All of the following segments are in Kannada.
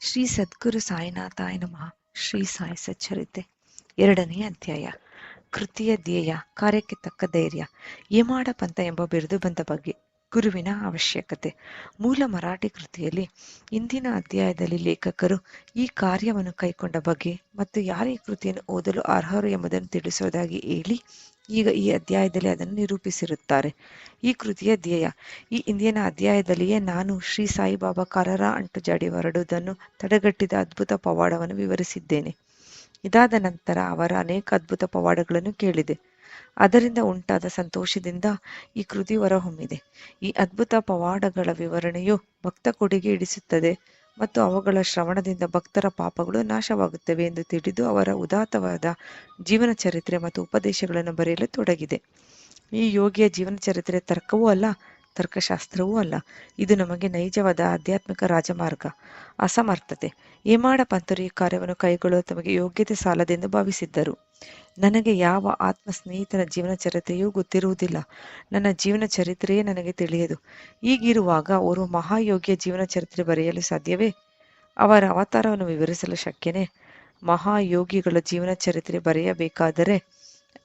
ಶ್ರೀ ಸದ್ಗುರು ಸಾಯಿನಾಥಾಯ ನಮಃ. ಶ್ರೀ ಸಾಯಿ ಸಚ್ಚರಿತೆ. ಎರಡನೇ ಅಧ್ಯಾಯ. ಕೃತಿಯ ಧ್ಯೇಯ. ಕಾರ್ಯಕ್ಕೆ ತಕ್ಕ ಧೈರ್ಯ. ಏಮಾಡ ಪಂಥ ಎಂಬ ಬಿರುದು ಬಂದ ಬಗ್ಗೆ ಗುರುವಿನ ಅವಶ್ಯಕತೆ. ಮೂಲ ಮರಾಠಿ ಕೃತಿಯಲ್ಲಿ ಇಂದಿನ ಅಧ್ಯಾಯದಲ್ಲಿ ಲೇಖಕರು ಈ ಕಾರ್ಯವನ್ನು ಕೈಕೊಂಡ ಬಗ್ಗೆ ಮತ್ತು ಯಾರು ಈ ಕೃತಿಯನ್ನು ಓದಲು ಅರ್ಹರು ಎಂಬುದನ್ನು ತಿಳಿಸುವುದಾಗಿ ಹೇಳಿ ಈಗ ಈ ಅಧ್ಯಾಯದಲ್ಲಿ ಅದನ್ನು ನಿರೂಪಿಸಿರುತ್ತಾರೆ. ಈ ಕೃತಿಯ ಧ್ಯೇಯ. ಈ ಇಂದಿನ ಅಧ್ಯಾಯದಲ್ಲಿಯೇ ನಾನು ಶ್ರೀ ಸಾಯಿಬಾಬಾ ಕರರ ಅಂಟು ಜಾಡಿ ಹೊರಡುವುದನ್ನು ತಡೆಗಟ್ಟಿದ ಅದ್ಭುತ ಪವಾಡವನ್ನು ವಿವರಿಸಿದ್ದೇನೆ. ಇದಾದ ನಂತರ ಅವರ ಅನೇಕ ಅದ್ಭುತ ಪವಾಡಗಳನ್ನು ಕೇಳಿದೆ. ಅದರಿಂದ ಉಂಟಾದ ಸಂತೋಷದಿಂದ ಈ ಕೃತಿ ಹೊರಹೊಮ್ಮಿದೆ. ಈ ಅದ್ಭುತ ಪವಾಡಗಳ ವಿವರಣೆಯು ಭಕ್ತ ಕೊಡುಗೆ ಇಡಿಸುತ್ತದೆ ಮತ್ತು ಅವುಗಳ ಶ್ರವಣದಿಂದ ಭಕ್ತರ ಪಾಪಗಳು ನಾಶವಾಗುತ್ತವೆ ಎಂದು ತಿಳಿದು ಅವರ ಉದಾತ್ತವಾದ ಜೀವನ ಚರಿತ್ರೆ ಮತ್ತು ಉಪದೇಶಗಳನ್ನು ಬರೆಯಲು ತೊಡಗಿದೆ. ಈ ಯೋಗಿಯ ಜೀವನ ಚರಿತ್ರೆ ತರ್ಕವೂ ಅಲ್ಲ, ತರ್ಕಶಾಸ್ತ್ರವೂ ಅಲ್ಲ. ಇದು ನಮಗೆ ನೈಜವಾದ ಆಧ್ಯಾತ್ಮಿಕ ರಾಜಮಾರ್ಗ, ಅಸಮರ್ಥತೆ. ಏಮಾಡ ಪಂತರು ಈ ಕಾರ್ಯವನ್ನು ಕೈಗೊಳ್ಳಲು ತಮಗೆ ಯೋಗ್ಯತೆ ಸಾಲದೆಂದು ಭಾವಿಸಿದ್ದರು. ನನಗೆ ಯಾವ ಆತ್ಮ ಸ್ನೇಹಿತನ ಜೀವನ ಚರಿತ್ರೆಯೂ ಗೊತ್ತಿರುವುದಿಲ್ಲ. ನನ್ನ ಜೀವನ ಚರಿತ್ರೆಯೇ ನನಗೆ ತಿಳಿಯದು. ಹೀಗಿರುವಾಗ ಅವರು ಮಹಾಯೋಗಿಯ ಜೀವನ ಚರಿತ್ರೆ ಬರೆಯಲು ಸಾಧ್ಯವೇ? ಅವರ ಅವತಾರವನ್ನು ವಿವರಿಸಲು ಶಕ್ಯನೇ? ಮಹಾಯೋಗಿಗಳ ಜೀವನ ಚರಿತ್ರೆ ಬರೆಯಬೇಕಾದರೆ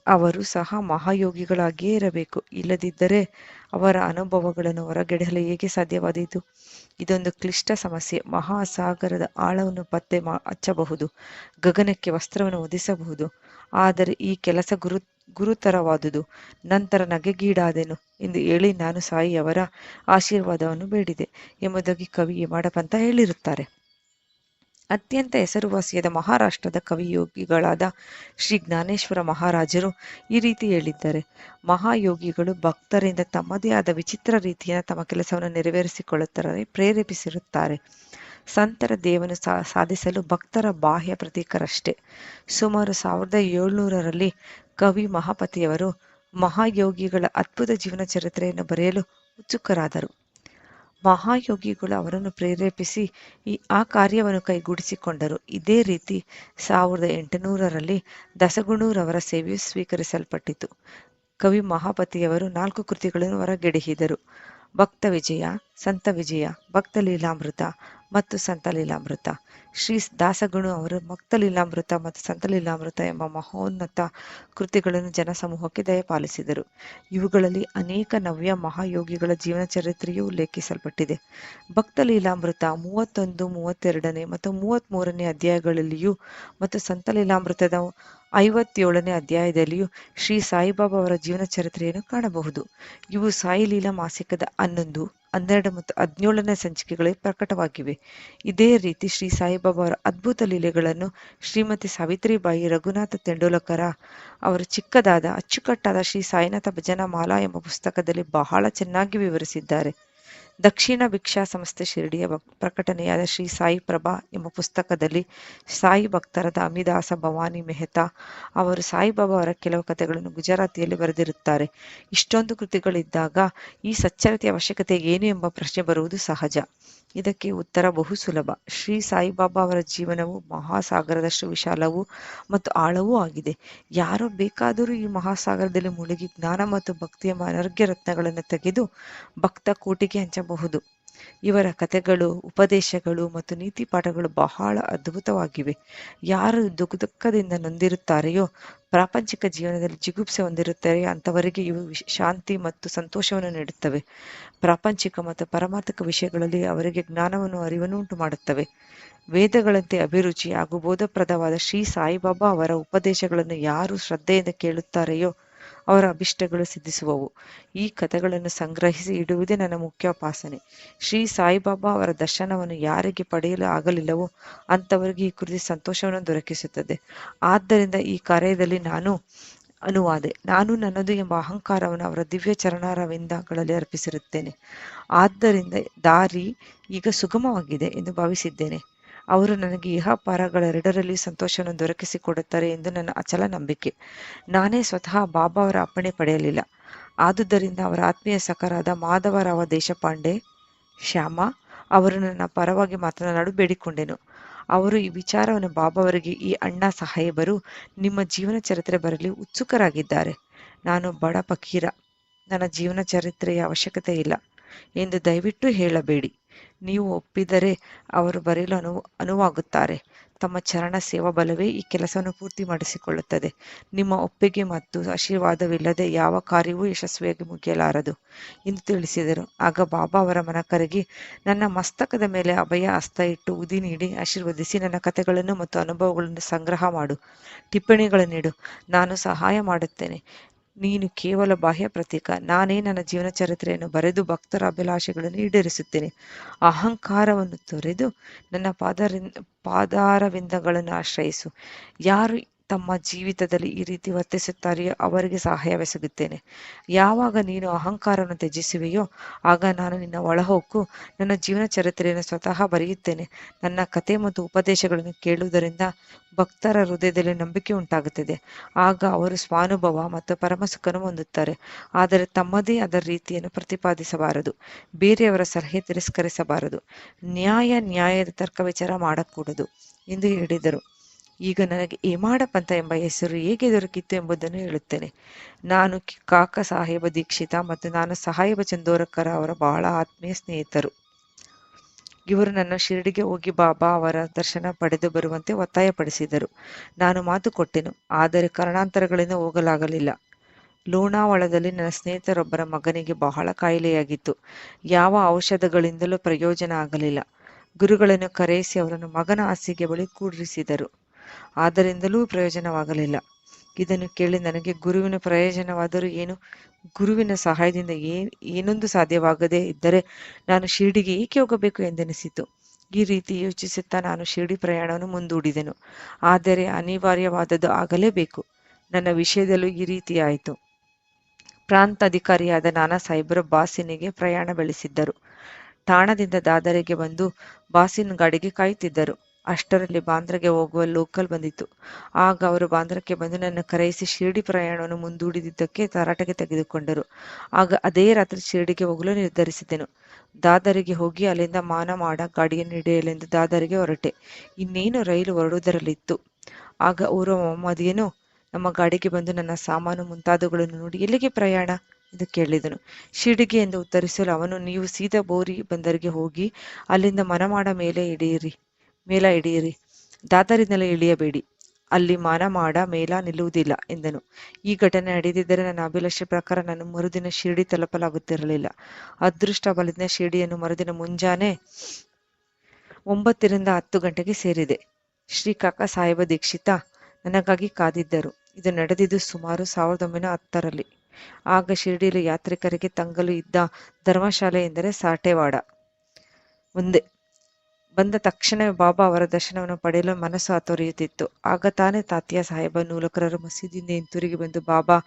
ಅವರು ಸಹ ಮಹಾಯೋಗಿಗಳಾಗಿಯೇ ಇರಬೇಕು. ಇಲ್ಲದಿದ್ದರೆ ಅವರ ಅನುಭವಗಳನ್ನು ಹೊರಗೆಡಲು ಹೇಗೆ ಸಾಧ್ಯವಾದೀತು? ಇದೊಂದು ಕ್ಲಿಷ್ಟ ಸಮಸ್ಯೆ. ಮಹಾಸಾಗರದ ಆಳವನ್ನು ಪತ್ತೆ ಮಾ, ಹಚ್ಚಬಹುದು. ಗಗನಕ್ಕೆ ವಸ್ತ್ರವನ್ನು ಹೊದಿಸಬಹುದು. ಆದರೆ ಈ ಕೆಲಸ ಗುರು, ಗುರುತರವಾದುದು. ನಂತರ ನಗೆಗೀಡಾದೆನು. ಎಂದು ಹೇಳಿ ನಾನು ಸಾಯಿಯವರ ಆಶೀರ್ವಾದವನ್ನು ಬೇಡಿದೆ ಎಂಬುದಾಗಿ ಕವಿ ಮಾಡಪಂತ ಹೇಳಿರುತ್ತಾರೆ. ಅತ್ಯಂತ ಹೆಸರುವಾಸಿಯಾದ ಮಹಾರಾಷ್ಟ್ರದ ಕವಿಯೋಗಿಗಳಾದ ಶ್ರೀ ಜ್ಞಾನೇಶ್ವರ ಮಹಾರಾಜರು ಈ ರೀತಿ ಹೇಳಿದ್ದಾರೆ. ಮಹಾಯೋಗಿಗಳು ಭಕ್ತರಿಂದ ತಮ್ಮದೇ ಆದ ವಿಚಿತ್ರ ರೀತಿಯ ತಮ್ಮ ಕೆಲಸವನ್ನು ನೆರವೇರಿಸಿಕೊಳ್ಳುತ್ತಾರೆ ಪ್ರೇರೇಪಿಸಿರುತ್ತಾರೆ. ಸಂತರ ದೇವನು ಸಾಧಿಸಲು ಭಕ್ತರ ಬಾಹ್ಯ ಪ್ರತೀಕರಷ್ಟೇ. ಸುಮಾರು ಸಾವಿರದ ಏಳ್ನೂರರಲ್ಲಿ ಕವಿ ಮಹಾಪತಿಯವರು ಮಹಾಯೋಗಿಗಳ ಅದ್ಭುತ ಜೀವನ ಚರಿತ್ರೆಯನ್ನು ಬರೆಯಲು ಉತ್ಸುಕರಾದರು. ಮಹಾಯೋಗಿಗಳು ಅವರನ್ನು ಪ್ರೇರೇಪಿಸಿ ಈ, ಆ ಕಾರ್ಯವನ್ನು ಕೈಗೂಡಿಸಿಕೊಂಡರು. ಇದೇ ರೀತಿ ಸಾವಿರದ ಎಂಟುನೂರರಲ್ಲಿ ದಸಗುಣೂರವರ ಸೇವೆಯು ಸ್ವೀಕರಿಸಲ್ಪಟ್ಟಿತು. ಕವಿ ಮಹಾಪತಿಯವರು ನಾಲ್ಕು ಕೃತಿಗಳನ್ನು ಹೊರಗೆಡಹಿದರು. ಭಕ್ತ ವಿಜಯ, ಸಂತ ವಿಜಯ, ಭಕ್ತ ಲೀಲಾಮೃತ ಮತ್ತು ಸಂತ ಲೀಲಾಮೃತ. ಶ್ರೀ ದಾಸಗುಣ ಅವರು ಮಕ್ತಲೀಲಾಮೃತ ಮತ್ತು ಸಂತ ಲೀಲಾಮೃತ ಎಂಬ ಮಹೋನ್ನತ ಕೃತಿಗಳನ್ನು ಜನಸಮೂಹಕ್ಕೆ ದಯಪಾಲಿಸಿದರು. ಇವುಗಳಲ್ಲಿ ಅನೇಕ ನವ್ಯ ಮಹಾಯೋಗಿಗಳ ಜೀವನ ಚರಿತ್ರೆಯೂ ಉಲ್ಲೇಖಿಸಲ್ಪಟ್ಟಿದೆ. ಭಕ್ತ ಲೀಲಾಮೃತ ಮೂವತ್ತೊಂದು, ಮೂವತ್ತೆರಡನೇ ಮತ್ತು ಮೂವತ್ತ್ಮೂರನೇ ಅಧ್ಯಾಯಗಳಲ್ಲಿಯೂ ಮತ್ತು ಸಂತ ಲೀಲಾಮೃತದ ಐವತ್ತೇಳನೇ ಅಧ್ಯಾಯದಲ್ಲಿಯೂ ಶ್ರೀ ಸಾಯಿಬಾಬಾ ಅವರ ಜೀವನ ಚರಿತ್ರೆಯನ್ನು ಕಾಣಬಹುದು. ಇವು ಸಾಯಿ ಲೀಲಾ ಮಾಸಿಕದ ಹನ್ನೊಂದು ಹನ್ನೆರಡು ಮತ್ತು ಹದಿನೇಳನೇ ಸಂಚಿಕೆಗಳಲ್ಲಿ ಪ್ರಕಟವಾಗಿವೆ. ಇದೇ ರೀತಿ ಶ್ರೀ ಸಾಯಿಬಾಬಾ ಅವರ ಅದ್ಭುತ ಲೀಲೆಗಳನ್ನು ಶ್ರೀಮತಿ ಸಾವಿತ್ರಿಬಾಯಿ ರಘುನಾಥ ತೆಂಡೂಲಕರ ಅವರು ಚಿಕ್ಕದಾದ, ಅಚ್ಚುಕಟ್ಟಾದ ಶ್ರೀ ಸಾಯಿನಾಥ ಭಜನಾ ಮಾಲಾ ಎಂಬ ಪುಸ್ತಕದಲ್ಲಿ ಬಹಳ ಚೆನ್ನಾಗಿ ವಿವರಿಸಿದ್ದಾರೆ. ದಕ್ಷಿಣ ಭಿಕ್ಷಾ ಸಂಸ್ಥೆ ಶಿರಡಿಯ ಪ್ರಕಟಣೆಯಾದ ಶ್ರೀ ಸಾಯಿ ಪ್ರಭಾ ಎಂಬ ಪುಸ್ತಕದಲ್ಲಿ ಸಾಯಿ ಭಕ್ತರಾದ ಅಮಿದಾಸ ಭವಾನಿ ಮೆಹ್ತಾ ಅವರು ಸಾಯಿಬಾಬಾ ಅವರ ಕೆಲವು ಕಥೆಗಳನ್ನು ಗುಜರಾತಿಯಲ್ಲಿ ಬರೆದಿರುತ್ತಾರೆ. ಇಷ್ಟೊಂದು ಕೃತಿಗಳಿದ್ದಾಗ ಈ ಸಚ್ಚರತೆಯ ಅವಶ್ಯಕತೆ ಏನು ಎಂಬ ಪ್ರಶ್ನೆ ಬರುವುದು ಸಹಜ. ಇದಕ್ಕೆ ಉತ್ತರ ಬಹು ಸುಲಭ. ಶ್ರೀ ಸಾಯಿಬಾಬಾ ಅವರ ಜೀವನವು ಮಹಾಸಾಗರದಷ್ಟು ವಿಶಾಲವೂ ಮತ್ತು ಆಳವೂ ಆಗಿದೆ. ಯಾರು ಬೇಕಾದರೂ ಈ ಮಹಾಸಾಗರದಲ್ಲಿ ಮುಳುಗಿ ಜ್ಞಾನ ಮತ್ತು ಭಕ್ತಿಯ ಅನರ್ಘ್ಯ ರತ್ನಗಳನ್ನು ತೆಗೆದು ಭಕ್ತ ಕೋಟಿಗೆ ಹಂಚಬಹುದು. ಇವರ ಕಥೆಗಳು, ಉಪದೇಶಗಳು ಮತ್ತು ನೀತಿ ಪಾಠಗಳು ಬಹಳ ಅದ್ಭುತವಾಗಿವೆ. ಯಾರು ದುಃಖ ದುಃಖದಿಂದ ನೊಂದಿರುತ್ತಾರೆಯೋ ಪ್ರಾಪಂಚಿಕ ಜೀವನದಲ್ಲಿ ಜಿಗುಪ್ಸೆ ಹೊಂದಿರುತ್ತಾರೆ, ಅಂಥವರಿಗೆ ಇವು ಶಾಂತಿ ಮತ್ತು ಸಂತೋಷವನ್ನು ನೀಡುತ್ತವೆ. ಪ್ರಾಪಂಚಿಕ ಮತ್ತು ಪರಮಾರ್ಥಕ ವಿಷಯಗಳಲ್ಲಿ ಅವರಿಗೆ ಜ್ಞಾನವನ್ನು ಅರಿವನ್ನು ಉಂಟು ಮಾಡುತ್ತವೆ ವೇದಗಳಂತೆ ಅಭಿರುಚಿ ಹಾಗೂ ಬೋಧಪ್ರದವಾದ ಶ್ರೀ ಸಾಯಿಬಾಬಾ ಅವರ ಉಪದೇಶಗಳನ್ನು ಯಾರು ಶ್ರದ್ಧೆಯಿಂದ ಕೇಳುತ್ತಾರೆಯೋ ಅವರ ಅಭಿಷ್ಟಗಳು ಸಿದ್ಧಿಸುವವು. ಈ ಕಥೆಗಳನ್ನು ಸಂಗ್ರಹಿಸಿ ಇಡುವುದೇ ನನ್ನ ಮುಖ್ಯ ಉಪಾಸನೆ ಶ್ರೀ ಸಾಯಿಬಾಬಾ ಅವರ ದರ್ಶನವನ್ನು ಯಾರಿಗೆ ಪಡೆಯಲು ಆಗಲಿಲ್ಲವೋ ಅಂಥವರಿಗೆ ಈ ಕೃತಿ ಸಂತೋಷವನ್ನು ದೊರಕಿಸುತ್ತದೆ. ಆದ್ದರಿಂದ ಈ ಕಾರ್ಯದಲ್ಲಿ ನಾನು ಅನುವಾದೆ. ನಾನು ನನ್ನದು ಎಂಬ ಅಹಂಕಾರವನ್ನು ಅವರ ದಿವ್ಯ ಚರಣಾರವಿಂದಗಳಲ್ಲಿ ಅರ್ಪಿಸಿರುತ್ತೇನೆ. ಆದ್ದರಿಂದ ದಾರಿ ಈಗ ಸುಗಮವಾಗಿದೆ ಎಂದು ಭಾವಿಸಿದ್ದೇನೆ. ಅವರು ನನಗೆ ಇಹ ಪರಗಳೆರಡರಲ್ಲಿ ಸಂತೋಷವನ್ನು ದೊರಕಿಸಿಕೊಡುತ್ತಾರೆ ಎಂದು ನನ್ನ ಅಚಲ ನಂಬಿಕೆ. ನಾನೇ ಸ್ವತಃ ಬಾಬಾ ಅವರ ಅಪ್ಪಣೆ ಪಡೆಯಲಿಲ್ಲ. ಆದುದರಿಂದ ಅವರ ಆತ್ಮೀಯ ಸಖರಾದ ಮಾಧವರಾವ ದೇಶಪಾಂಡೆ ಶ್ಯಾಮ ಅವರು ನನ್ನ ಪರವಾಗಿ ಮಾತನಾಡಲು ಬೇಡಿಕೊಂಡೆನು. ಅವರು ಈ ವಿಚಾರವನ್ನು ಬಾಬಾ ಅವರಿಗೆ ಈ ಅಣ್ಣ ಸಾಹೇಬರು ನಿಮ್ಮ ಜೀವನ ಚರಿತ್ರೆ ಬರಲಿ ಉತ್ಸುಕರಾಗಿದ್ದಾರೆ. ನಾನು ಬಡ ಫಕೀರ. ನನ್ನ ಜೀವನ ಚರಿತ್ರೆಯ ಅವಶ್ಯಕತೆ ಇಲ್ಲ ಎಂದು ದಯವಿಟ್ಟು ಹೇಳಬೇಡಿ. ನೀವು ಒಪ್ಪಿದರೆ ಅವರು ಬರೆಯಲು ಅನುವು, ಅನುವಾಗುತ್ತಾರೆ. ತಮ್ಮ ಚರಣ ಸೇವಾ ಬಲವೇ ಈ ಕೆಲಸವನ್ನು ಪೂರ್ತಿ ಮಾಡಿಸಿಕೊಳ್ಳುತ್ತದೆ. ನಿಮ್ಮ ಒಪ್ಪಿಗೆ ಮತ್ತು ಆಶೀರ್ವಾದವಿಲ್ಲದೆ ಯಾವ ಕಾರ್ಯವೂ ಯಶಸ್ವಿಯಾಗಿ ಮುಗಿಯಲಾರದು ಎಂದು ತಿಳಿಸಿದರು. ಆಗ ಬಾಬಾ ಅವರ ಮನ ಕರಗಿ, ನನ್ನ ಮಸ್ತಕದ ಮೇಲೆ ಅಭಯ, ಹಸ್ತ ಇಟ್ಟು ಉದಿ ನೀಡಿ ಆಶೀರ್ವದಿಸಿ ನನ್ನ ಕಥೆಗಳನ್ನು ಮತ್ತು ಅನುಭವಗಳನ್ನು ಸಂಗ್ರಹ ಮಾಡು. ಟಿಪ್ಪಣಿಗಳನ್ನು ನೀಡು. ನಾನು ಸಹಾಯ ಮಾಡುತ್ತೇನೆ. ನೀನು ಕೇವಲ ಬಾಹ್ಯ ಪ್ರತೀಕ. ನಾನೇ ನನ್ನ ಜೀವನ ಚರಿತ್ರೆಯನ್ನು ಬರೆದು ಭಕ್ತರ ಅಭಿಲಾಷೆಗಳನ್ನು ಈಡೇರಿಸುತ್ತೇನೆ. ಅಹಂಕಾರವನ್ನು ತೊರೆದು ನನ್ನ ಪಾದರಿಂದ, ಪಾದಾರವಿಂದಗಳನ್ನು ಆಶ್ರಯಿಸು. ಯಾರು ತಮ್ಮ ಜೀವಿತದಲ್ಲಿ ಈ ರೀತಿ ವರ್ತಿಸುತ್ತಾರೆಯೋ ಅವರಿಗೆ ಸಹಾಯವೆಸಗುತ್ತೇನೆ ಯಾವಾಗ ನೀನು ಅಹಂಕಾರವನ್ನು ತ್ಯಜಿಸುವೆಯೋ ಆಗ ನಾನು ನಿನ್ನ ಒಳಹೊಕ್ಕು, ನನ್ನ ಜೀವನ ಚರಿತ್ರೆಯನ್ನು ಸ್ವತಃ ಬರೆಯುತ್ತೇನೆ. ನನ್ನ ಕತೆ ಮತ್ತು ಉಪದೇಶಗಳನ್ನು ಕೇಳುವುದರಿಂದ ಭಕ್ತರ ಹೃದಯದಲ್ಲಿ ನಂಬಿಕೆ ಉಂಟಾಗುತ್ತದೆ. ಆಗ ಅವರು ಸ್ವಾನುಭವ ಮತ್ತು ಪರಮಸುಖನ್ನು ಹೊಂದುತ್ತಾರೆ. ಆದರೆ ತಮ್ಮದೇ ಅದರ ರೀತಿಯನ್ನು ಪ್ರತಿಪಾದಿಸಬಾರದು. ಬೇರೆಯವರ ಸಲಹೆ ತಿರಸ್ಕರಿಸಬಾರದು. ನ್ಯಾಯ ನ್ಯಾಯದ ತರ್ಕ ವಿಚಾರ ಮಾಡಕೂಡದು ಎಂದು ಹೇಳಿದರು. ಈಗ ನನಗೆ ಏಮಾಡಪ್ಪ ಪಂಥ ಎಂಬ ಹೆಸರು ಹೇಗೆ ದೊರಕಿತ್ತು ಎಂಬುದನ್ನು ಹೇಳುತ್ತೇನೆ. ನಾನು ಕಾಕ ಸಾಹೇಬ ದೀಕ್ಷಿತ ಮತ್ತು ನಾನು ಸಾಹೇಬ ಚಂದೋರಕರ ಅವರ ಬಹಳ ಆತ್ಮೀಯ ಸ್ನೇಹಿತರು. ಇವರು ನನ್ನ ಶಿರಡಿಗೆ ಹೋಗಿ ಬಾಬಾ ಅವರ ದರ್ಶನ ಪಡೆದು ಬರುವಂತೆ ಒತ್ತಾಯಪಡಿಸಿದರು. ನಾನು ಮಾತು ಕೊಟ್ಟೆನು, ಆದರೆ ಕಾರಣಾಂತರಗಳಿಂದ ಹೋಗಲಾಗಲಿಲ್ಲ. ಲೋಣಾವಳದಲ್ಲಿ ನನ್ನ ಸ್ನೇಹಿತರೊಬ್ಬರ ಮಗನಿಗೆ ಬಹಳ ಕಾಯಿಲೆಯಾಗಿತ್ತು. ಯಾವ ಔಷಧಗಳಿಂದಲೂ ಪ್ರಯೋಜನ ಆಗಲಿಲ್ಲ. ಗುರುಗಳನ್ನು ಕರೆಯಿಸಿ ಅವರನ್ನು ಮಗನ ಹಾಸಿಗೆ ಬಳಿ ಕೂಡಿರಿಸಿದರು ಆದರಿಂದಲೂ ಪ್ರಯೋಜನವಾಗಲಿಲ್ಲ. ಇದನ್ನು ಕೇಳಿ ನನಗೆ ಗುರುವಿನ ಪ್ರಯೋಜನವಾದರೂ ಏನು? ಗುರುವಿನ ಸಹಾಯದಿಂದ ಏ, ಏನೊಂದು ಸಾಧ್ಯವಾಗದೇ ಇದ್ದರೆ ನಾನು ಶಿರ್ಡಿಗೆ ಏಕೆ ಹೋಗಬೇಕು ಎಂದೆನಿಸಿತು. ಈ ರೀತಿ ಯೋಚಿಸುತ್ತಾ ನಾನು ಶಿರಡಿ ಪ್ರಯಾಣವನ್ನು ಮುಂದೂಡಿದೆನು. ಆದರೆ ಅನಿವಾರ್ಯವಾದದ್ದು ಆಗಲೇಬೇಕು. ನನ್ನ ವಿಷಯದಲ್ಲೂ ಈ ರೀತಿಯಾಯಿತು ಪ್ರಾಂತ ಅಧಿಕಾರಿಯಾದ ನಾನಾ ಸಾಹೇಬರು ಬಾಸಿನಿಗೆ ಪ್ರಯಾಣ ಬೆಳೆಸಿದ್ದರು. ಠಾಣದಿಂದ ದಾದರಿಗೆ ಬಂದು ಬಾಸಿನ ಗಾಡಿಗೆ ಕಾಯುತ್ತಿದ್ದರು. ಅಷ್ಟರಲ್ಲಿ ಬಾಂದ್ರಾಗೆ ಹೋಗುವ ಲೋಕಲ್ ಬಂದಿತ್ತು. ಆಗ ಅವರು ಬಾಂದ್ರಕ್ಕೆ ಬಂದು ನನ್ನ ಕರೆಯಿಸಿ ಶಿರಡಿ ಪ್ರಯಾಣವನ್ನು ಮುಂದೂಡಿದ್ದಕ್ಕೆ ತರಾಟೆಗೆ ತೆಗೆದುಕೊಂಡರು. ಆಗ ಅದೇ ರಾತ್ರಿ ಶಿರಡಿಗೆ ಹೋಗಲು ನಿರ್ಧರಿಸಿದೆನು ದಾದರಿಗೆ ಹೋಗಿ ಅಲ್ಲಿಂದ ಮಾನ ಮಾಡ ಗಾಡಿಯನ್ನು ಹಿಡಿಯಲೆಂದು ದಾದರಿಗೆ ಹೊರಟೆ. ಇನ್ನೇನು ರೈಲು ಹೊರಡುವುದರಲ್ಲಿತ್ತು. ಆಗ ಊರ ಮೊಹಮ್ಮದಿಯನು, ನಮ್ಮ ಗಾಡಿಗೆ ಬಂದು ನನ್ನ ಸಾಮಾನು ಮುಂತಾದವುಗಳನ್ನು ನೋಡಿ ಎಲ್ಲಿಗೆ ಪ್ರಯಾಣ? ಎಂದು ಕೇಳಿದನು. ಶಿರ್ಡಿಗೆ ಎಂದು ಉತ್ತರಿಸಲು ಅವನು, ನೀವು ಸೀದಾ ಬೋರಿ ಬಂದರಿಗೆ ಹೋಗಿ ಅಲ್ಲಿಂದ ಮನಮಾಡ ಮೇಲೆ ಇಳಿಯಿರಿ ಮೇಲ ಇಳಿಯಿರಿ ದಾದರಿನಲ್ಲಿ ಇಳಿಯಬೇಡಿ ಅಲ್ಲಿ ಮಾನ ಮಾಡ ಮೇಲ ನಿಲ್ಲುವುದಿಲ್ಲ ಎಂದನು. ಈ ಘಟನೆ ನಡೆದಿದ್ದರೆ ನನ್ನ ಅಭಿಲಾಷೆ ಪ್ರಕಾರ ನಾನು ಮರುದಿನ ಶಿರ್ಡಿ ತಲುಪಲಾಗುತ್ತಿರಲಿಲ್ಲ. ಅದೃಷ್ಟ ಬಲದಿಂದ ಶಿರ್ಡಿಯನ್ನು ಮರುದಿನ ಮುಂಜಾನೆ ಒಂಬತ್ತರಿಂದ ಹತ್ತು ಗಂಟೆಗೆ ಸೇರಿದೆ. ಶ್ರೀ ಕಾಕಾ ಸಾಹೇಬ ದೀಕ್ಷಿತ ನನಗಾಗಿ ಕಾದಿದ್ದರು. ಇದು ನಡೆದಿದ್ದು ಸುಮಾರು ಸಾವಿರದ ಒಂಬೈನೂರ ಹತ್ತರಲ್ಲಿ. ಆಗ ಶಿರಡಿಯಲ್ಲಿ ಯಾತ್ರಿಕರಿಗೆ ತಂಗಲು ಇದ್ದ ಧರ್ಮಶಾಲೆ ಎಂದರೆ ಸಾಟೆವಾಡ. ಒಂದೇ ಬಂದ ತಕ್ಷಣವೇ ಬಾಬಾ ಅವರ ದರ್ಶನವನ್ನು ಪಡೆಯಲು ಮನಸ್ಸು ಆತೊರೆಯುತ್ತಿತ್ತು ಆಗ ತಾನೇ ತಾತ್ಯ ಸಾಹೇಬ ನೂಲಕರರು ಮಸೀದಿಯಿಂದ ಹಿಂತಿರುಗಿ ಬಂದು ಬಾಬಾ,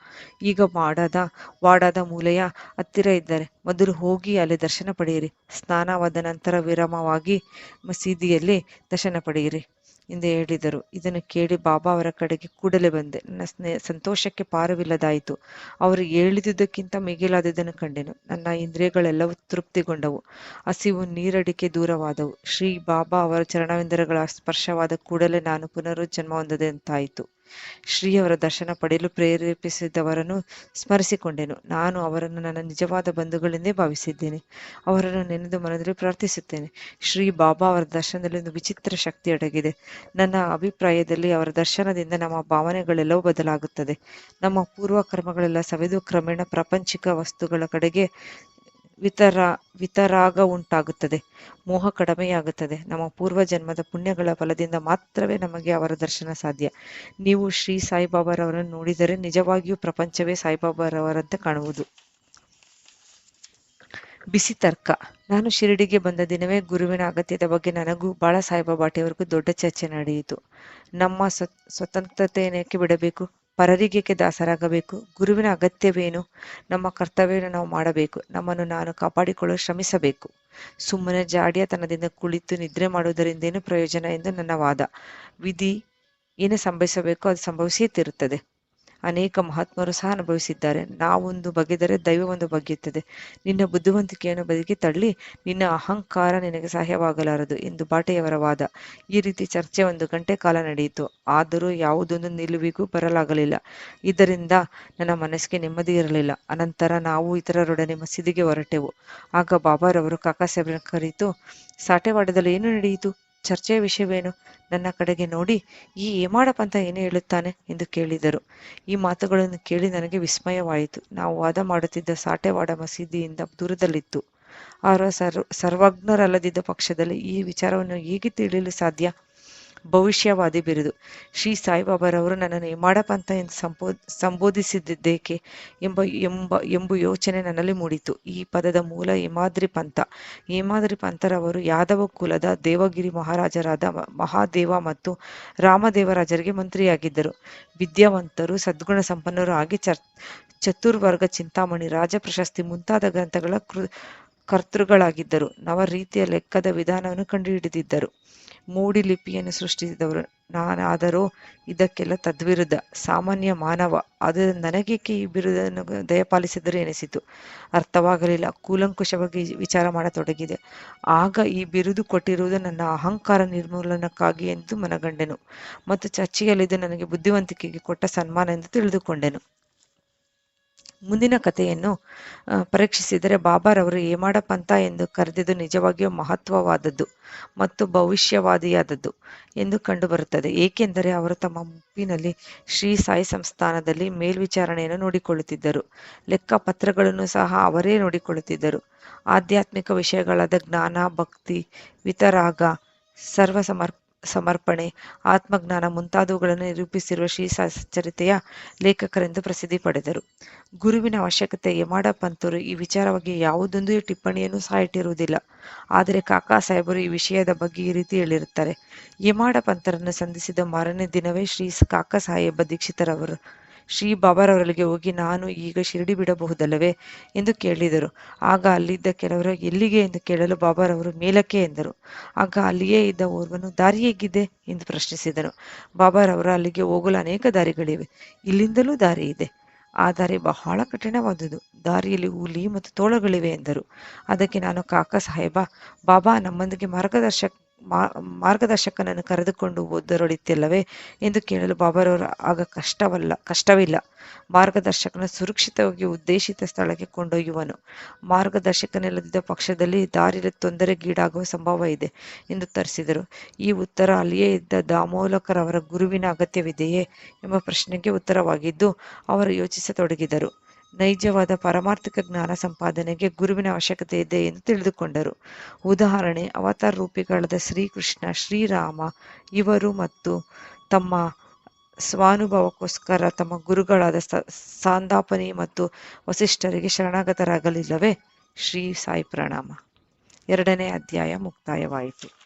ಈಗ ಮಾಡಾದ ವಾಡಾದ ಮೂಲೆಯ ಹತ್ತಿರ ಇದ್ದಾರೆ. ಮೊದಲು ಹೋಗಿ ಅಲ್ಲಿ ದರ್ಶನ ಪಡೆಯಿರಿ. ಸ್ನಾನವಾದ ನಂತರ ವಿರಾಮವಾಗಿ ಮಸೀದಿಯಲ್ಲಿ ದರ್ಶನ ಪಡೆಯಿರಿ. ಎಂದು ಹೇಳಿದರು. ಇದನ್ನು ಕೇಳಿ ಬಾಬಾ ಅವರ ಕಡೆಗೆ ಕೂಡಲೇ ಬಂದೆ. ನನ್ನ ಸ್ನೇಹ, ಸಂತೋಷಕ್ಕೆ ಪಾರವಿಲ್ಲದಾಯಿತು. ಅವರು ಹೇಳಿದುದಕ್ಕಿಂತ ಮಿಗಿಲಾದುದನ್ನು ಕಂಡೆನು. ನನ್ನ ಇಂದ್ರಿಯಗಳೆಲ್ಲವೂ ತೃಪ್ತಿಗೊಂಡವು. ಹಸಿವು, ನೀರಡಿಕೆ ದೂರವಾದವು. ಶ್ರೀ ಬಾಬಾ ಅವರ ಚರಣವೆಂದರಗಳ ಸ್ಪರ್ಶವಾದ ಕೂಡಲೇ ನಾನು ಪುನರುಜ್ಜನ್ಮ ಹೊಂದದಂತಾಯಿತು. ಶ್ರೀ ಅವರ ದರ್ಶನ ಪಡೆಯಲು ಪ್ರೇರೇಪಿಸಿದವರನ್ನು ಸ್ಮರಿಸಿಕೊಂಡೆನು. ನಾನು ಅವರನ್ನು ನನ್ನ ನಿಜವಾದ ಬಂಧುಗಳೆಂದೇ ಭಾವಿಸಿದ್ದೇನೆ. ಅವರನ್ನು ನೆನೆದು ಮನದಲ್ಲಿ ಪ್ರಾರ್ಥಿಸುತ್ತೇನೆ. ಶ್ರೀ ಬಾಬಾ ಅವರ ದರ್ಶನದಲ್ಲಿ ಒಂದು ವಿಚಿತ್ರ ಶಕ್ತಿ ಅಡಗಿದೆ. ನನ್ನ ಅಭಿಪ್ರಾಯದಲ್ಲಿ ಅವರ ದರ್ಶನದಿಂದ ನಮ್ಮ ಭಾವನೆಗಳೆಲ್ಲವೂ ಬದಲಾಗುತ್ತದೆ. ನಮ್ಮ ಪೂರ್ವ ಕರ್ಮಗಳೆಲ್ಲ ಸವೆದು ಕ್ರಮೇಣ ಪ್ರಾಪಂಚಿಕ ವಸ್ತುಗಳ ಕಡೆಗೆ ವಿತರ, ವಿತರಾಗ ಉಂಟಾಗುತ್ತದೆ. ಮೋಹ ಕಡಿಮೆಯಾಗುತ್ತದೆ. ನಮ್ಮ ಪೂರ್ವ ಜನ್ಮದ ಪುಣ್ಯಗಳ ಫಲದಿಂದ ಮಾತ್ರವೇ ನಮಗೆ ಅವರ ದರ್ಶನ ಸಾಧ್ಯ. ನೀವು ಶ್ರೀ ಸಾಯಿಬಾಬಾರವರನ್ನು ನೋಡಿದರೆ ನಿಜವಾಗಿಯೂ ಪ್ರಪಂಚವೇ ಸಾಯಿಬಾಬಾರವರಂತೆ ಕಾಣುವುದು. ಬಿಸಿ ತರ್ಕ. ನಾನು ಶಿರಡಿಗೆ ಬಂದ ದಿನವೇ ಗುರುವಿನ ಅಗತ್ಯದ ಬಗ್ಗೆ ನನಗೂ ಬಾಳ ಸಾಹೇಬ ದೊಡ್ಡ ಚರ್ಚೆ ನಡೆಯಿತು. ನಮ್ಮ ಸ್ವ ಸ್ವತಂತ್ರತೆಯನ್ನೇಕೆ ಬಿಡಬೇಕು? ಪರರಿಗೇಕೆ ದಾಸರಾಗಬೇಕು ಗುರುವಿನ ಅಗತ್ಯವೇನು? ನಮ್ಮ ಕರ್ತವ್ಯವನ್ನು ನಾವು ಮಾಡಬೇಕು. ನಮ್ಮನ್ನು ನಾನು ಕಾಪಾಡಿಕೊಳ್ಳಲು ಶ್ರಮಿಸಬೇಕು. ಸುಮ್ಮನೆ ಜಾಡಿಯತನದಿಂದ ಕುಳಿತು ನಿದ್ರೆ ಮಾಡುವುದರಿಂದೇನು ಪ್ರಯೋಜನ ಎಂದು ನನ್ನ ವಾದ. ವಿಧಿ ಏನು ಸಂಭವಿಸಬೇಕು ಅದು ಸಂಭವಿಸಿಯೇ ತೀರುತ್ತದೆ. ಅನೇಕ ಮಹಾತ್ಮರು ಸಹ ಅನುಭವಿಸಿದ್ದಾರೆ. ನಾವೊಂದು ಬಗೆದರೆ ದೈವ ಒಂದು ಬಗೆಯುತ್ತದೆ. ನಿನ್ನ ಬುದ್ಧಿವಂತಿಕೆಯನ್ನು ಬದುಕಿ ತಳ್ಳಿ, ನಿನ್ನ ಅಹಂಕಾರ ನಿನಗೆ ಸಹಾಯವಾಗಲಾರದು ಎಂದು ಬಾಟೆಯವರ ವಾದ. ಈ ರೀತಿ ಚರ್ಚೆ ಒಂದು ಗಂಟೆ ಕಾಲ ನಡೆಯಿತು. ಆದರೂ ಯಾವುದೊಂದು ನಿಲುವಿಗೂ ಬರಲಾಗಲಿಲ್ಲ. ಇದರಿಂದ ನನ್ನ ಮನಸ್ಸಿಗೆ ನೆಮ್ಮದಿ ಇರಲಿಲ್ಲ. ಅನಂತರ ನಾವು ಇತರರೊಡನೆ ಮಸೀದಿಗೆ ಹೊರಟೆವು. ಆಗ ಬಾಬಾರವರು ಕಾಕಾ ಸಾಹೇಬ್ರನ್ನು ಕರೆಯಿತು, ಸಾಟೆವಾಡದಲ್ಲಿ ಏನು ನಡೆಯಿತು? ಚರ್ಚೆಯ ವಿಷಯವೇನು? ನನ್ನ ಕಡೆಗೆ ನೋಡಿ, ಈ ಏಮಾಡಪ್ಪ ಅಂತ ಏನು ಹೇಳುತ್ತಾನೆ ಎಂದು ಕೇಳಿದರು. ಈ ಮಾತುಗಳನ್ನು ಕೇಳಿ ನನಗೆ ವಿಸ್ಮಯವಾಯಿತು. ನಾವು ವಾದ ಮಾಡುತ್ತಿದ್ದ ಸಾಟೆವಾಡ ಮಸೀದಿಯಿಂದ ದೂರದಲ್ಲಿತ್ತು. ಅವರ ಸರ್ವ, ಸರ್ವಜ್ಞರಲ್ಲದಿದ್ದ ಪಕ್ಷದಲ್ಲಿ ಈ ವಿಚಾರವನ್ನು ಹೇಗೆ ತಿಳಿಯಲು ಸಾಧ್ಯ? ಭವಿಷ್ಯವಾದಿ ಬಿರುದು. ಶ್ರೀ ಸಾಯಿಬಾಬಾರವರು ನನ್ನನ್ನು ಪಂಥ ಎಂದು ಸಂಬೋ ಸಂಬೋಧಿಸಿದ್ದೇಕೆ ಎಂಬ ಎಂಬ ಎಂಬ ಯೋಚನೆ ನನ್ನಲ್ಲಿ ಮೂಡಿತು. ಈ ಪದದ ಮೂಲ ಹೇಮಾದ್ರಿ ಪಂಥ. ಹೇಮಾದ್ರಿ ಪಂಥರವರು ಯಾದವ ಕುಲದ ದೇವಗಿರಿ ಮಹಾರಾಜರಾದ ಮಹಾದೇವ ಮತ್ತು ರಾಮದೇವರಾಜರಿಗೆ ಮಂತ್ರಿಯಾಗಿದ್ದರು. ವಿದ್ಯಾವಂತರು, ಸದ್ಗುಣ ಸಂಪನ್ನರು ಆಗಿ ಚರ್, ಚತುರ್ವರ್ಗ ಚಿಂತಾಮಣಿ ರಾಜ ಪ್ರಶಸ್ತಿ ಮುಂತಾದ ಗ್ರಂಥಗಳ ಕೃ ಕರ್ತೃಗಳಾಗಿದ್ದರು. ನವ ರೀತಿಯ ಲೆಕ್ಕದ ವಿಧಾನವನ್ನು ಕಂಡುಹಿಡಿದಿದ್ದರು. ಮೂಡಿ ಲಿಪಿಯನ್ನು ಸೃಷ್ಟಿಸಿದವರು ನಾನಾದರೂ, ಇದಕ್ಕೆಲ್ಲ ತದ್ವಿರುದ್ಧ. ಸಾಮಾನ್ಯ ಮಾನವ ಅದು ನನಗೇಕೆ ಈ ಬಿರುದನ್ನು ದಯಪಾಲಿಸಿದರು ಎನಿಸಿತು. ಅರ್ಥವಾಗಲಿಲ್ಲ ಕೂಲಂಕುಷವಾಗಿ ವಿಚಾರ ಮಾಡತೊಡಗಿದೆ. ಆಗ ಈ ಬಿರುದು ಕೊಟ್ಟಿರುವುದು ನನ್ನ ಅಹಂಕಾರ ನಿರ್ಮೂಲನಕ್ಕಾಗಿ ಎಂದು ಮನಗಂಡೆನು. ಮತ್ತು ಚರ್ಚೆಯಲ್ಲಿದ್ದು ನನಗೆ ಬುದ್ಧಿವಂತಿಕೆಗೆ ಕೊಟ್ಟ ಸನ್ಮಾನ ಎಂದು ತಿಳಿದುಕೊಂಡೆನು. ಮುಂದಿನ ಕಥೆಯನ್ನು ಪರೀಕ್ಷಿಸಿದರೆ ಬಾಬಾರವರು ಏಮಾಡ ಪಂಥ ಎಂದು ಕರೆದಿದ್ದು ನಿಜವಾಗಿಯೂ ಮಹತ್ವವಾದದ್ದು ಮತ್ತು ಭವಿಷ್ಯವಾದಿಯಾದದ್ದು ಎಂದು ಕಂಡುಬರುತ್ತದೆ. ಏಕೆಂದರೆ ಅವರು ತಮ್ಮ ಮುಪ್ಪಿನಲ್ಲಿ ಶ್ರೀ ಸಾಯಿ ಸಂಸ್ಥಾನದಲ್ಲಿ ಮೇಲ್ವಿಚಾರಣೆಯನ್ನು ನೋಡಿಕೊಳ್ಳುತ್ತಿದ್ದರು. ಲೆಕ್ಕಪತ್ರಗಳನ್ನು ಸಹ ಅವರೇ ನೋಡಿಕೊಳ್ಳುತ್ತಿದ್ದರು. ಆಧ್ಯಾತ್ಮಿಕ ವಿಷಯಗಳಾದ ಜ್ಞಾನ, ಭಕ್ತಿ, ವಿತರಾಗ ಸರ್ವ ಸಮರ್ ಸಮರ್ಪಣೆ. ಆತ್ಮಜ್ಞಾನ ಮುಂತಾದವುಗಳನ್ನು ನಿರೂಪಿಸಿರುವ ಶ್ರೀ ಸಚ್ಚರಿತೆಯ ಲೇಖಕರೆಂದು ಪ್ರಸಿದ್ಧಿ ಪಡೆದರು. ಗುರುವಿನ ಅವಶ್ಯಕತೆ ಯಮಾಡ ಪಂತರು ಈ ವಿಚಾರವಾಗಿ ಯಾವುದೊಂದು ಟಿಪ್ಪಣಿಯನ್ನು ಸಹ ಇಟ್ಟಿರುವುದಿಲ್ಲ. ಆದರೆ ಕಾಕಾ ಸಾಹೇಬರು ಈ ವಿಷಯದ ಬಗ್ಗೆ ಈ ರೀತಿ ಹೇಳಿರುತ್ತಾರೆ. ಯಮಾಡ ಪಂತರನ್ನು ಸಂಧಿಸಿದ ಮಾರನೇ ದಿನವೇ ಶ್ರೀ ಕಾಕಾ ಸಾಹೇಬ ದೀಕ್ಷಿತರವರು ಶ್ರೀ ಬಾಬಾರವರಲ್ಲಿಗೆ ಹೋಗಿ ನಾನು ಈಗ ಶಿರಡಿ ಬಿಡಬಹುದಲ್ಲವೇ ಎಂದು ಕೇಳಿದರು. ಆಗ ಅಲ್ಲಿದ್ದ ಕೆಲವರು, ಎಲ್ಲಿಗೆ? ಎಂದು ಕೇಳಲು ಬಾಬಾರವರು, ಮೇಲಕ್ಕೆ, ಎಂದರು. ಆಗ ಅಲ್ಲಿಯೇ ಇದ್ದ ಓರ್ವನು, ದಾರಿ ಹೇಗಿದೆ? ಎಂದು ಪ್ರಶ್ನಿಸಿದರು ಬಾಬಾರವರು, ಅಲ್ಲಿಗೆ ಹೋಗಲು ಅನೇಕ ದಾರಿಗಳಿವೆ. ಇಲ್ಲಿಂದಲೂ ದಾರಿ ಇದೆ. ಆ ದಾರಿ ಬಹಳ ಕಠಿಣವಾದುದು. ದಾರಿಯಲ್ಲಿ ಹುಲಿ ಮತ್ತು ತೋಳಗಳಿವೆ, ಎಂದರು. ಅದಕ್ಕೆ ನಾನು ಕಾಕಾ ಸಾಹೇಬ, ಬಾಬಾ ನಮ್ಮೊಂದಿಗೆ ಮಾರ್ಗದರ್ಶಕ ಮಾರ್ಗದರ್ಶಕನನ್ನು ಕರೆದುಕೊಂಡು ಓದರೊಳಿತಿಲ್ಲವೇ ಎಂದು ಕೇಳಲು ಬಾಬಾರವರು ಆಗ ಕಷ್ಟವಲ್ಲ, ಕಷ್ಟವಿಲ್ಲ. ಮಾರ್ಗದರ್ಶಕನ ಸುರಕ್ಷಿತವಾಗಿ ಉದ್ದೇಶಿತ ಸ್ಥಳಕ್ಕೆ ಕೊಂಡೊಯ್ಯುವನು. ಮಾರ್ಗದರ್ಶಕನಿಲ್ಲದಿದ್ದ ಪಕ್ಷದಲ್ಲಿ ದಾರಿಯಲ್ಲಿ ತೊಂದರೆಗೀಡಾಗುವ ಸಂಭವ ಇದೆ ಎಂದು ತರಿಸಿದರು. ಈ ಉತ್ತರ ಅಲ್ಲಿಯೇ ಇದ್ದ ದಾಮೋಲಕರವರ ಗುರುವಿನ ಅಗತ್ಯವಿದೆಯೇ ಎಂಬ ಪ್ರಶ್ನೆಗೆ ಉತ್ತರವಾಗಿದ್ದು, ಅವರು ಯೋಚಿಸತೊಡಗಿದರು. ನೈಜವಾದ ಪರಮಾರ್ಥಿಕ ಜ್ಞಾನ ಸಂಪಾದನೆಗೆ ಗುರುವಿನ ಅವಶ್ಯಕತೆ ಇದೆ ಎಂದು ತಿಳಿದುಕೊಂಡರು. ಉದಾಹರಣೆ, ಅವತಾರ ರೂಪಿಗಳಾದ ಶ್ರೀಕೃಷ್ಣ, ಶ್ರೀರಾಮ, ಇವರು ಮತ್ತು ತಮ್ಮ ಸ್ವಾನುಭವಕ್ಕೋಸ್ಕರ ತಮ್ಮ ಗುರುಗಳಾದ ಸಾಂದಾಪನಿ ಮತ್ತು ವಸಿಷ್ಠರಿಗೆ ಶರಣಾಗತರಾಗಲಿಲ್ಲವೇ? ಶ್ರೀ ಸಾಯಿ ಪ್ರಣಾಮ. ಎರಡನೇ ಅಧ್ಯಾಯ ಮುಕ್ತಾಯವಾಯಿತು.